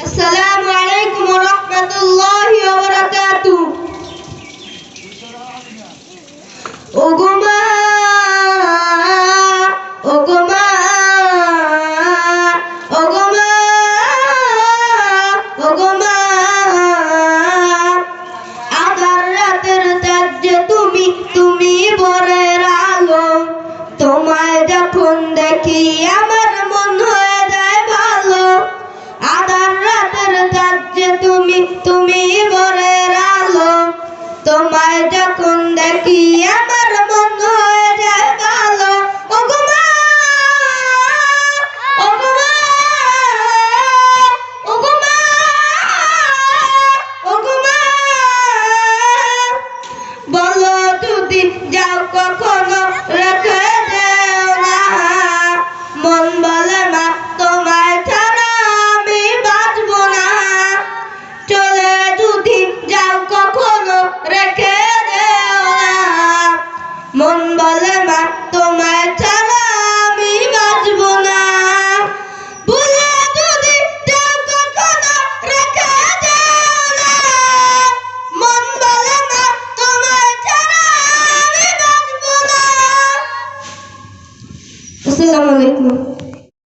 Assalamualaikum warahmatullahi wabarakatuh. Ugumah. যদি আমার মন হয়ে যায় ভালো, আধার তুমি তুমি আলো। তোমায় যখন হয়ে যায় ভালো বলো যাও কখন মন বলে মা তোমায় ছাড়া আমি বাঁচব না। ভুলে যদি কখনো রেখে না। মন বলে মা তোমায় ছাড়া আমি বাঁচব না। আসসালামু আলাইকুম।